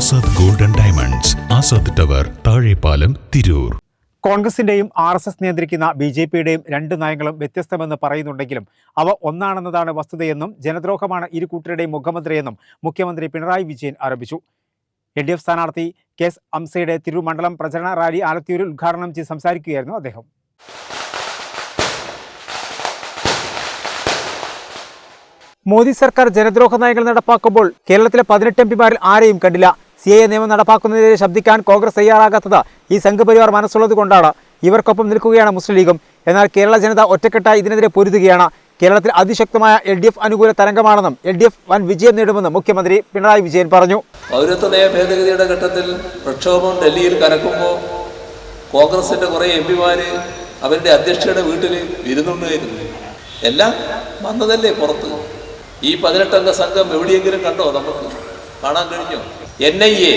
Azad golden diamonds Azad tower Thazhepalam Tirur. കോൺഗ്രസിന്റെയും R S S നിയന്ത്രിക്കുന്ന B J പിയുടെയും രണ്ട് നയങ്ങളും വ്യത്യസ്തമെന്ന് പറയുന്നുണ്ടെങ്കിലും അവ ഒന്നാണെന്നതാണ് വസ്തുതയെന്നും ജനദ്രോഹമാണ് ഇരു കൂട്ടരുടെയും മുഖ്യമന്ത്രിയെന്നും മുഖ്യമന്ത്രി പിണറായി വിജയൻ ആരോപിച്ചു. എൽ ഡി എഫ് സ്ഥാനാർത്ഥി കെ എസ് അംസയുടെ തിരുമണ്ഡലം പ്രചരണ റാലി ആലത്തിയൂരിൽ ഉദ്ഘാടനം ചെയ്ത് സംസാരിക്കുകയായിരുന്നു അദ്ദേഹം. മോദി സർക്കാർ ജനദ്രോഹ നയങ്ങൾ നടപ്പാക്കുമ്പോൾ കേരളത്തിലെ പതിനെട്ട് എം പിമാരിൽ ആരെയും കണ്ടില്ല. സി എ നിയമം നടപ്പാക്കുന്നതിനെതിരെ ശബ്ദിക്കാൻ കോൺഗ്രസ് തയ്യാറാകാത്തത് ഈ സംഘപരിവാർ മനസ്സുള്ളത് കൊണ്ടാണ്. ഇവർക്കൊപ്പം നിൽക്കുകയാണ് മുസ്ലിം ലീഗും. എന്നാൽ കേരള ജനത ഒറ്റക്കെട്ടായി ഇതിനെതിരെ പൊരുതുകയാണ്. കേരളത്തിൽ അതിശക്തമായ എൽ ഡി എഫ് അനുകൂല തരംഗമാണെന്നും എൽ ഡി എഫ് വൻ വിജയം നേടുമെന്നും മുഖ്യമന്ത്രി പിണറായി വിജയൻ പറഞ്ഞു. പൗരത്വ നയ ഭേദഗതിയുടെ ഘട്ടത്തിൽ പ്രക്ഷോഭം ഡൽഹിയിൽ കനക്കുമ്പോൾ കോൺഗ്രസിന്റെ കുറേ എം പിമാര് അവരുടെ അധ്യക്ഷയുടെ വീട്ടിൽ വിരുന്നുണ്ടായിരുന്നു എല്ലാം വന്നതല്ലേ പുറത്ത്. ഈ പതിനെട്ടംഗ സംഘം എവിടെയെങ്കിലും കണ്ടോ നമുക്ക്? കാണാൻ കഴിഞ്ഞോ? എൻ ഐ എ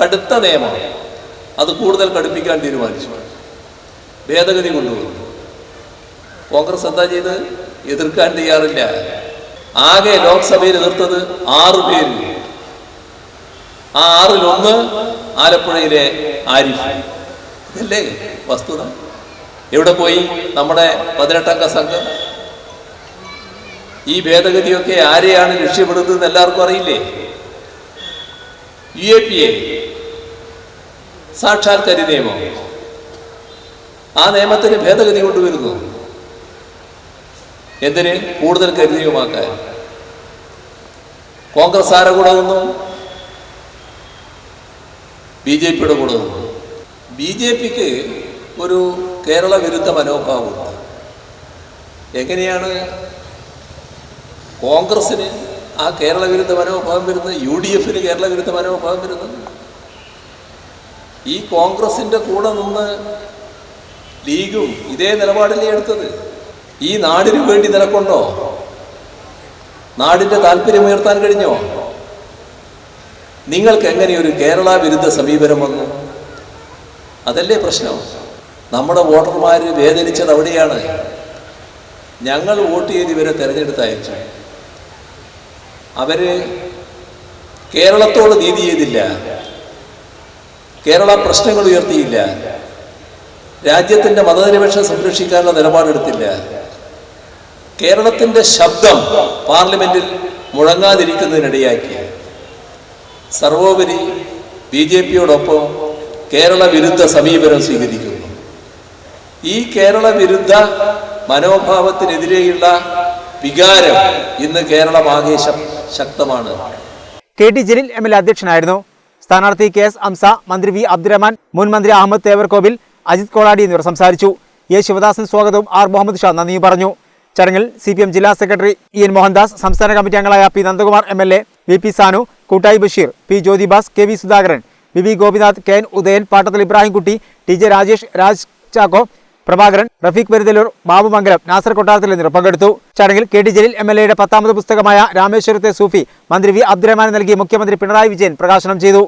കടുത്ത നിയമം. അത് കൂടുതൽ കടുപ്പിക്കാൻ തീരുമാനിച്ചു. ഭേദഗതി കൊണ്ടുവന്നു. കോൺഗ്രസ് എന്താ ചെയ്ത് എതിർക്കാൻ തയ്യാറില്ല. ആകെ ലോക്സഭയിൽ എതിർത്തത് ആറ് പേര് ആ ആറിൽ ഒന്ന് ആലപ്പുഴയിലെ ആരിഫ്. ഇതല്ലേ വസ്തുത? എവിടെ പോയി? നമ്മുടെ പതിനെട്ടംഗ സംഘം? ഈ ഭേദഗതിയൊക്കെ ആരെയാണ് ലക്ഷ്യപ്പെടുന്നത് എല്ലാവർക്കും അറിയില്ലേ? U A P A. സാക്ഷാത്കാരി നിയമം. ആ നിയമത്തിന് ഭേദഗതി കൊണ്ടുവരുന്നു. എന്തിന്? കൂടുതൽ കരുതിയുമാക്കാൻ കോൺഗ്രസ് ആരെ കൂടെ നിന്നു ബി ജെ പിയുടെ കൂടെ നിന്നു ബി ജെ പിക്ക് ഒരു കേരള വിരുദ്ധ മനോഭാവമുണ്ട്. എങ്ങനെയാണ് കോൺഗ്രസിന് ആ കേരള വിരുദ്ധ മനോഭാവം വരുന്നത് യു ഡി എഫിന് കേരള വിരുദ്ധ മനോഭാവം വരുന്നത്? ഈ കോൺഗ്രസിന്റെ കൂടെ നിന്ന് ലീഗും ഇതേ നിലപാടിലേ എടുത്തത്? ഈ നാടിനു വേണ്ടി നിലക്കൊണ്ടോ? നാടിന്റെ താല്പര്യം ഉയർത്താൻ കഴിഞ്ഞോ? നിങ്ങൾക്ക് എങ്ങനെ ഒരു കേരള വിരുദ്ധ സമീപനം വന്നു? അതല്ലേ പ്രശ്നം. നമ്മുടെ വോട്ടർമാർ വേദനിച്ചത് അവിടെയാണ്. ഞങ്ങൾ വോട്ട് ചെയ്ത് ഇവരെ തെരഞ്ഞെടുത്ത് അയച്ചു അവർ കേരളത്തോട് നീതി ചെയ്തില്ല. കേരള പ്രശ്നങ്ങൾ ഉയർത്തിയില്ല. രാജ്യത്തിന്റെ മതനിരപേക്ഷം സംരക്ഷിക്കാനുള്ള നിലപാടെടുത്തില്ല. കേരളത്തിന്റെ ശബ്ദം പാർലമെന്റിൽ മുഴങ്ങാതിരിക്കുന്നതിനിടയാക്കി. സർവോപരി ബി ജെ പിയോടൊപ്പം കേരള വിരുദ്ധ സമീപനം സ്വീകരിക്കുന്നു. ഈ കേരള വിരുദ്ധ മനോഭാവത്തിനെതിരെയുള്ള വികാരം ഇന്ന് കേരളമാകെ ശ- ശക്തമാണ്. K T Jaleel M L അധ്യക്ഷനായിരുന്നു. സ്ഥാനാർത്ഥി കെ എസ് അംസ മന്ത്രി വി അബ്ദുറഹ്മാൻ മുൻ മന്ത്രി അഹമ്മദ് തേവർകോവിൽ അജിത് കോളാടി എന്നിവർ സംസാരിച്ചു. എ ശിവദാസൻ സ്വാഗതവും ആർ മുഹമ്മദ് ഷാ നന്ദിയും പറഞ്ഞു. ചടങ്ങിൽ സി പി എം ജില്ലാ സെക്രട്ടറി ഇ എൻ മോഹൻദാസ് സംസ്ഥാന കമ്മിറ്റി അംഗങ്ങളായ P Nandakumar M L A V P Sanu Koottayi Basheer P Jyothibas K V Sudhakaran V V Gopinath K N Udayan Pattathil Ibrahimkutty T J Rajesh Raj Chacko Prabhakaran Rafeeq Peruthalloor Babu Mangalam Nasar Kottarathil എന്നിവർ പങ്കെടുത്തു. ചടങ്ങിൽ K T Jaleel M L എയുടെ പത്താമത് പുസ്തകമായ രാമേശ്വരത്തെ സൂഫി മന്ത്രി V Abdurahman നൽകി മുഖ്യമന്ത്രി പിണറായി വിജയൻ പ്രകാശനം ചെയ്തു.